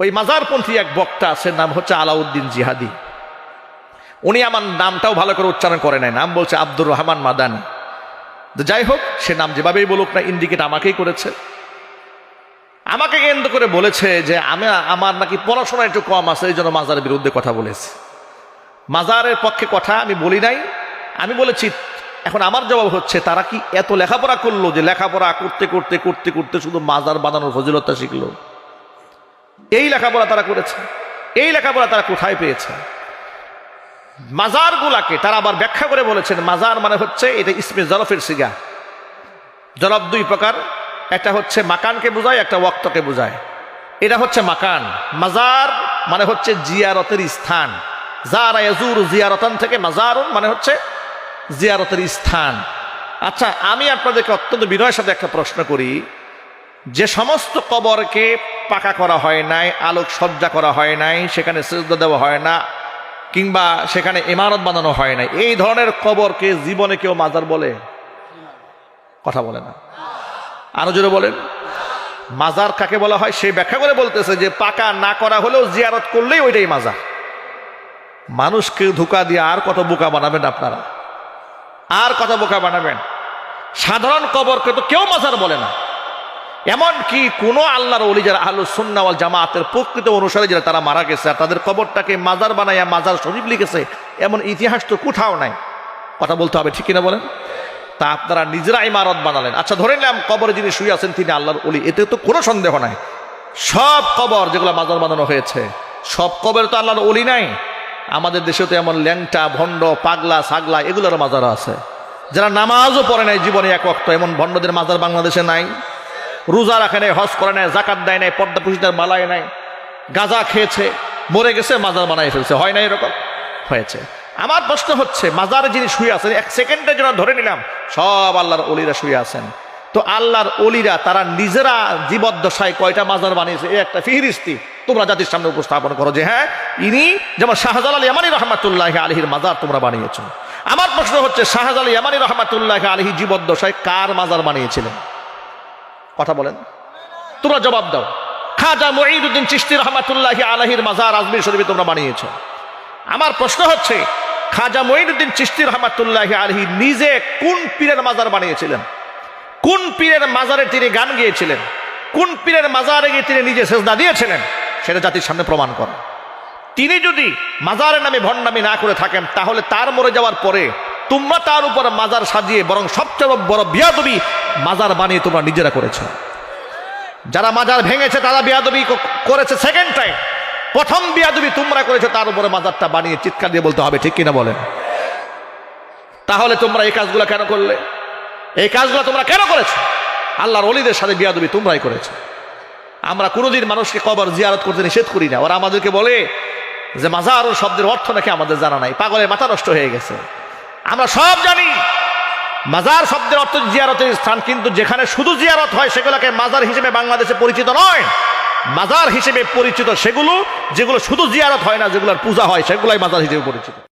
ওই মাজারপন্থী এক বক্তা আছে নাম হচ্ছে আলাউদ্দিন জিহাদি। উনি আমার নামটাও ভালো করে উচ্চারণ করে নাই নাম বলছে আব্দুর রহমান মাদানি। যাই হোক, সে নাম যেভাবেই বলুক না, ইন্ডিকেট আমাকেই করেছে। আমাকে কেন্দ্র করে বলেছে যে আমি, আমার নাকি পড়াশোনা একটু কম আছে, এই জন্য মাজারের বিরুদ্ধে কথা বলেছে। মাজারের পক্ষে কথা আমি বলি নাই, আমি বলেছি, এখন আমার জবাব হচ্ছে, তারা কি এত লেখাপড়া করল যে লেখাপড়া করতে করতে করতে করতে শুধু মাজার বানানোর ফজিলতটা শিখলো? এই লেখাপড়া তারা করেছে। এই লেখাপড়া তারা কোথায় পেয়েছে? মাজারগুলাকে তারা আবার ব্যাখ্যা করে বলেছেন, মাজার মানে হচ্ছে এটা ইসমে জরফের সিগা। জরফ দুই প্রকার, একটা হচ্ছে মাকানকে বোঝায়, একটা ওয়াক্তকে বোঝায়। এটা হচ্ছে মাকান। মাজার মানে হচ্ছে জিয়ারতের স্থান। যারা এজুর জিয়ারতান থেকে, মাজারুন মানে হচ্ছে জিয়ারতের স্থান। আচ্ছা আমি আপনাদেরকে অত্যন্ত বিনয়ের সাথে একটা প্রশ্ন করি। যে সমস্ত কবরকে পাকা করা হয় নাই আলোক সজ্জা করা হয় নাই, সেখানে সেজদা দেওয়া হয় না, কিংবা সেখানে ইমারত বানানো হয় নাই। এই ধরনের কবরকে জীবনে কেউ মাজার বলে? কথা বলে না। আরও জোরে বলেন। মাজার কাকে বলা হয়? সে ব্যাখ্যা করে বলতেছে যে পাকা না করা হলেও জিয়ারত করলেই ওইটাই মাজার। মানুষকে ধোকা দিয়ে আর কত বোকা বানাবেন আপনারা? আর কত বোকা বানাবেন? সাধারণ কবরকে তো কেউ মাজার বলে না। এমন কি কোনো আল্লাহর অলি যারা আহলু সুন্নাওয়াল জামাতের প্রকৃত অনুসারে যারা, তারা মারা গেছে আর তাদের কবরটাকে মাজার বানাইয়া মাজার শরীফ লিখেছে, এমন ইতিহাস তো কোথাও নাই। কথা বলতে হবে, ঠিক কিনা বলেন? তা আপনারা নিজেরা ইমারত বানালেন। আচ্ছা ধরে নিলাম কবরে যিনি শুয়ে আছেন, তিনি আল্লাহর অলি এতে তো কোনো সন্দেহ নাই। সব কবর যেগুলো মাজার বানানো হয়েছে, সব কবর তো আল্লাহর অলি নাই। আমাদের দেশে তো এমন ল্যাংটা, ভণ্ড, পাগলা, ছাগলা এগুলোর মাজার আছে। যারা নামাজও পড়ে নাই জীবনে এক অক্ত এমন ভণ্ডদের মাজার বাংলাদেশে নাই। রোজা রাখে নাই, হজ করে নাই জাকাত দেয় নাই, পর্দা পুষিদার মালায় নাই, গাঁজা খেয়েছে, মরে গেছে, মাজার বানাই ফেলছে। হয় না এরকম? হয়েছে। আমার প্রশ্ন হচ্ছে, মাজারে যিনি শুয়ে আছেন, এক সেকেন্ডের জন্য ধরে নিলাম, সব আল্লাহর অলিরা শুয়ে আছেন। তো আল্লাহর অলিরা তারা নিজেরা জীবদ্দশায় কয়টা মাজার বানিয়েছে? একটা ফিহরিস্তি তোমরা জাতির সামনে উপস্থাপন করো যে হ্যাঁ ইনি যেমন শাহজালাল ইয়ামানি রহমাতুল্লাহ আলহির মাজার তোমরা বানিয়েছ। আমার প্রশ্ন হচ্ছে, শাহজালাল ইয়ামানি রহমাতুল্লাহ আলহি জীবদ্দশায় কার মাজার বানিয়েছিলেন? কথা বলেন। তোমরা জবাব দাও। খাজা মঈদুদ্দিন চিস্তি রহমাতুল্লাহ আলহির মাজার আজমির শরীফে তোমরা বানিয়েছ। আমার প্রশ্ন হচ্ছে, খাজা মঈনুদ্দিন চিস্তি রহমাতুল্লাহ আলহি নিজে কোন পীরের মাজার বানিয়েছিলেন? কোন পীরের মাজারে তিনি গান গিয়েছিলেন? কোন পীরের মাজারে গিয়ে তিনি নিজে সেজদা দিয়েছিলেন? সেটা জাতির সামনে প্রমাণ করেন তিনি যদি মাজারের নামে ভণ্ডামি না করে থাকেন, তাহলে তার মরে যাওয়ার পরে তোমরা তার উপর মাজার সাজিয়ে বরং সবচেয়ে বড় বিয়াদবি মাজার বানিয়ে তোমরা নিজেরা করেছ। যারা মাজার ভেঙেছে, তারা বিয়াদবি করেছে সেকেন্ড টাইম প্রথম বিয়াদবি তোমরা করেছ, তার উপরে মাজারটা বানিয়ে চিৎকার দিয়ে বলতে হবে, ঠিক কিনা বলেন? তাহলে তোমরা এই কাজগুলো কেন করলে? এই কাজগুলো তোমরা কেন করেছ? আল্লাহর অলিদের সাথে বিয়াদবি তোমরাই করেছ। আমরা কোনোদিন মানুষকে কবর জিয়ারত করতে নিষেধ করি না। ওরা আমাদেরকে বলে যে মাজার শব্দের অর্থ নাকি আমাদের জানা নাই। পাগলের মাথা নষ্ট হয়ে গেছে। আমরা সব জানি মাজার শব্দের অর্থ জিয়ারতের স্থান, কিন্তু যেখানে শুধু জিয়ারত হয়, সেগুলোকে মাজার হিসেবে বাংলাদেশে পরিচিত নয়। মাজার হিসেবে পরিচিত সেগুলো, যেগুলো শুধু জিয়ারত হয় না, যেগুলোর পূজা হয়, সেগুলোই মাজার হিসেবে পরিচিত।